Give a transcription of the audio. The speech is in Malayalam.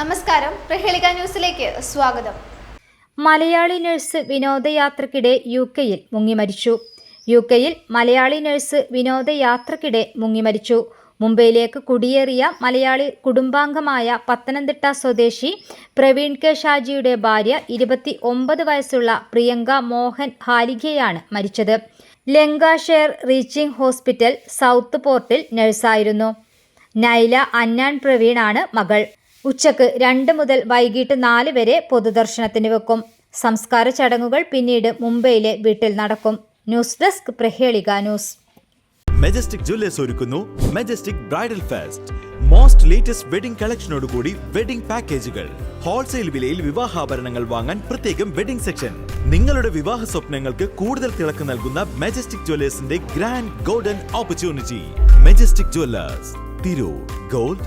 നമസ്കാരം. പ്രഹേളിക ന്യൂസിലേക്ക് സ്വാഗതം. മലയാളി നഴ്സ് വിനോദയാത്രക്കിടെ യു കെയിൽ മുങ്ങിമരിച്ചു. യു കെയിൽ മലയാളി നഴ്സ് വിനോദയാത്രക്കിടെ മുങ്ങിമരിച്ചു. മുംബൈയിലേക്ക് കുടിയേറിയ മലയാളി കുടുംബാംഗമായ പത്തനംതിട്ട സ്വദേശി പ്രവീൺ കെ ഷാജിയുടെ ഭാര്യ ഇരുപത്തി ഒമ്പത് വയസ്സുള്ള പ്രിയങ്ക മോഹൻ ഹാലികയാണ് മരിച്ചത്. ലങ്കാഷെയർ റീച്ചിംഗ് ഹോസ്പിറ്റൽ സൗത്ത് പോർട്ടിൽ നഴ്സായിരുന്നു. നൈല അന്നാൻ പ്രവീണാണ് മകൾ. ഉച്ചയ്ക്ക് രണ്ട് മുതൽ വൈകിട്ട് നാല് വരെ പൊതുദർശനത്തിന് വെക്കും. സംസ്കാര ചടങ്ങുകൾ പിന്നീട് മുംബൈയിലെ വീട്ടിൽ നടക്കും. News desk Prahelika news. Majestic Jewellers ഒരുക്കുന്നു. Majestic bridal fest most latest wedding കളക്ഷനോടുകൂടി wedding പാക്കേജുകൾ ഹോൾസെയിൽ വിലയിൽ വിവാഹാഭരണങ്ങൾ വാങ്ങാൻ പ്രത്യേകം വെഡിംഗ് സെക്ഷൻ നിങ്ങളുടെ വിവാഹ സ്വപ്നങ്ങൾക്ക് കൂടുതൽ തിളക്ക് നൽകുന്ന Majestic ജ്വല്ലേഴ്സിന്റെ grand golden opportunity Majestic Jewellers Tirur. Gold